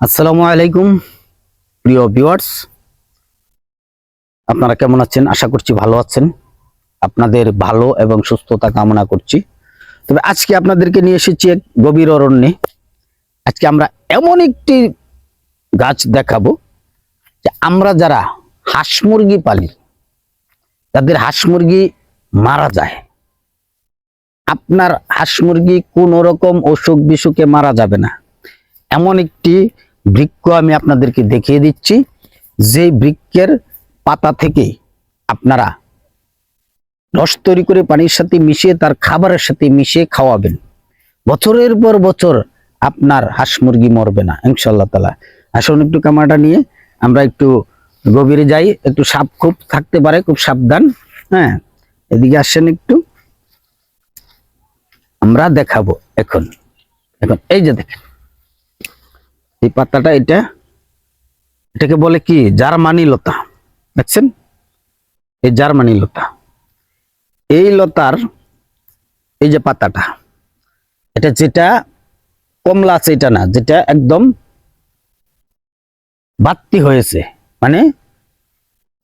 আসসালামু আলাইকুম, প্রিয় ভিউয়ার্স। আপনারা কেমন আছেন? আশা করছি ভালো আছেন। আপনাদের ভালো এবং সুস্থতা কামনা করছি। তবে আজকে আপনাদেরকে নিয়ে এসেছি এক গভীর অরণ্যে। আজকে আমরা এমন একটি গাছ দেখাবো যে আমরা যারা হাঁস মুরগি পালি, তাদের হাঁস মুরগি মারা যায়। আপনার হাঁস মুরগি কোন রকম অসুখ বিসুখে মারা যাবে না। এমন একটি বৃক্ষ আমি আপনাদেরকে দেখিয়ে দিচ্ছি। যে বৃক্ষের পাতা থেকে আপনারা রস তৈরি করে পানির সাথে মিশিয়ে তার খাবারের সাথে মিশিয়ে খাওয়াবেন। বছরের পর বছর আপনার হাঁস মুরগি মরবে না ইনশাল্লাহ তালা আসুন একটু কামাটা নিয়ে আমরা একটু গভীরে যাই, একটু সাপ খুব থাকতে পারে, খুব সাবধান। হ্যাঁ এদিকে আসেন একটু। আমরা দেখাবো এখন। এখন, এই যে দেখেন। এই পাতাটা এটা, এটাকে বলে কি? জার্মানি লতা। দেখছেন? এই জার্মানি লতা। এই লতার এই যে পাতাটা, এটা যেটা কমলা আছে, এটা না, যেটা একদম বাত্তি হয়েছে মানে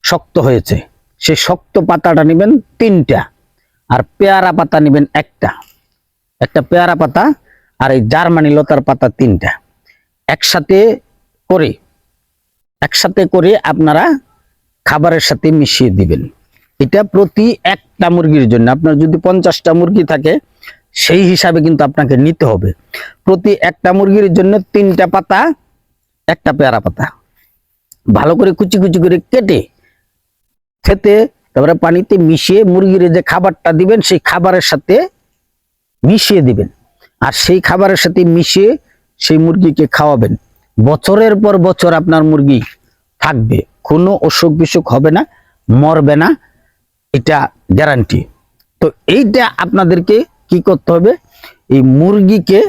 শক্ত হয়েছে। সেই শক্ত পাতাটা নেবেন তিনটা আর পেয়ারা পাতা নেবেন একটা। একটা পেয়ারা পাতা আর এই জার্মানি লতার পাতা তিনটা। একসাথে করে একসাথে করে আপনারা খাবারের সাথে মিশিয়ে দিবেন। এটা প্রতি একটা মুরগির জন্য। আপনার যদি পঞ্চাশটা মুরগি থাকে, সেই হিসাবে কিন্তু আপনাকে নিতে হবে। প্রতি একটা মুরগির জন্য তিনটা পাতা, একটা পেয়ারা পাতা। ভালো করে কুচি কুচি করে কেটে, খেতে, তারপরে পানিতে মিশিয়ে মুরগির যে খাবারটা দিবেন, সেই খাবারের সাথে মিশিয়ে দিবেন। আর সেই খাবারের সাথে মিশিয়ে সেই মুরগিকে খাওয়াবেন। বছরের পর বছর আপনার মুরগি থাকবে। কোনো অসুখ বিসুখ হবে না, মরবে না, এটা গ্যারান্টি তো এইটা আপনাদেরকে কি করতে হবে? এই মুরগিকে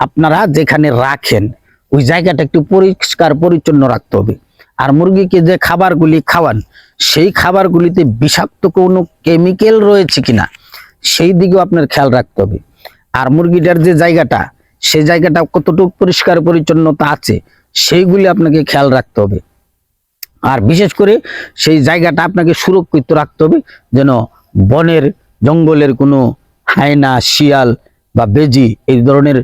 আপনারা যেখানে রাখেন, ওই জায়গাটা একটু পরিষ্কার পরিচ্ছন্ন রাখতে হবে। আর মুরগিকে যে খাবারগুলি খাওয়ান, সেই খাবারগুলিতে বিষাক্ত কোনো কেমিক্যাল রয়েছে কিনা, সেই দিকেও আপনার খেয়াল রাখতে হবে। আর মুরগিটার যে জায়গাটা সেই জায়গাটা কতটুকু পরিষ্কার পরিচ্ছন্নতা আছে, সেইগুলি আপনাকে খেয়াল রাখতে হবে। আর বিশেষ করে সেই জায়গাটা আপনাকে সুরক্ষিত রাখতে হবে, যেন বনের, জঙ্গলের কোনো হায়না, শিয়াল বা বেজি এই ধরনের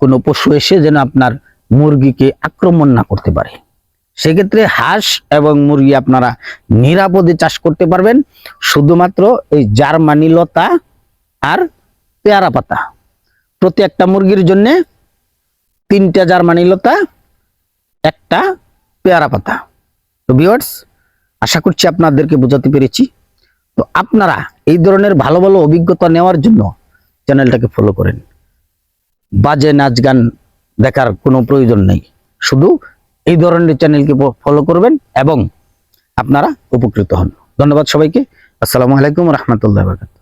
কোনো পশু এসে যেন আপনার মুরগিকে আক্রমণ না করতে পারে। সেক্ষেত্রে হাঁস এবং মুরগি আপনারা নিরাপদে চাষ করতে পারবেন, শুধুমাত্র এই জার্মানি লতা আর পেয়ারা পাতা। প্রতি একটা মুরগির জন্য তিনটা জার্মানি লতা, একটা পেয়ারা পাতা। তো ভিউয়ার্স আশা করছি আপনাদেরকে বোঝাতে পেরেছি। তো আপনারা এই ধরনের ভালো ভালো অভিজ্ঞতা নেওয়ার জন্য চ্যানেলটাকে ফলো করেন। বাজে নাচ গান দেখার কোনো প্রয়োজন নেই। শুধু এই ধরনের চ্যানেলকে ফলো করবেন এবং আপনারা উপকৃত হন। ধন্যবাদ সবাইকে। আসসালামু আলাইকুম রহমতুল্লাহ বরকাত